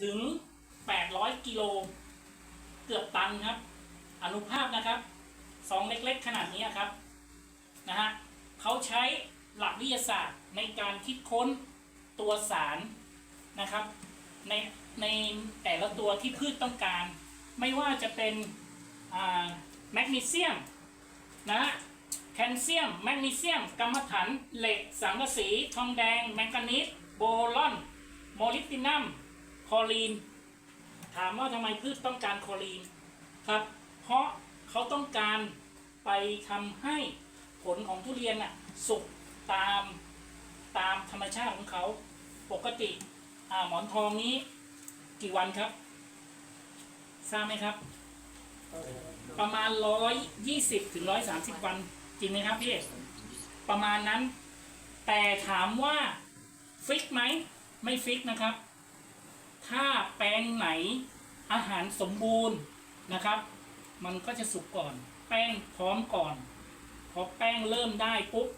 ถึง 800 กิโล เกือบตันครับ อนุภาคนะครับซองเล็กๆ ขนาดนี้ครับนะฮะเขาใช้หลักวิทยาศาสตร์ในการคิดค้นตัวสารนะครับในในแต่ละตัวที่พืชต้องการ ไม่ว่าจะเป็นแมกนีเซียมนะฮะแคลเซียม แมกนีเซียมกัมมันถัน เหล็ก สังกะสี ทองแดง แมงกานีสโบรอน โมลิบดินัม คอรีน ถามว่าทำไมพืชต้องการคอรีนครับ เพราะเขาต้องการไปทำให้ผลของทุเรียนน่ะสุกตามตามธรรมชาติของเขาปกติอ่าหมอนทองนี้ กี่วันครับทราบไหมครับ ประมาณร้อยยี่สิบถึงร้อยสามสิบวันจริงไหมครับพี่ประมาณนั้น แต่ถามว่าฟิกไหมไม่ฟิกนะครับ ถ้าแปลงไหนอาหารสมบูรณ์นะครับ มันก็จะสุกก่อน แป้งพร้อมก่อน พอแป้งเริ่มได้ปุ๊บ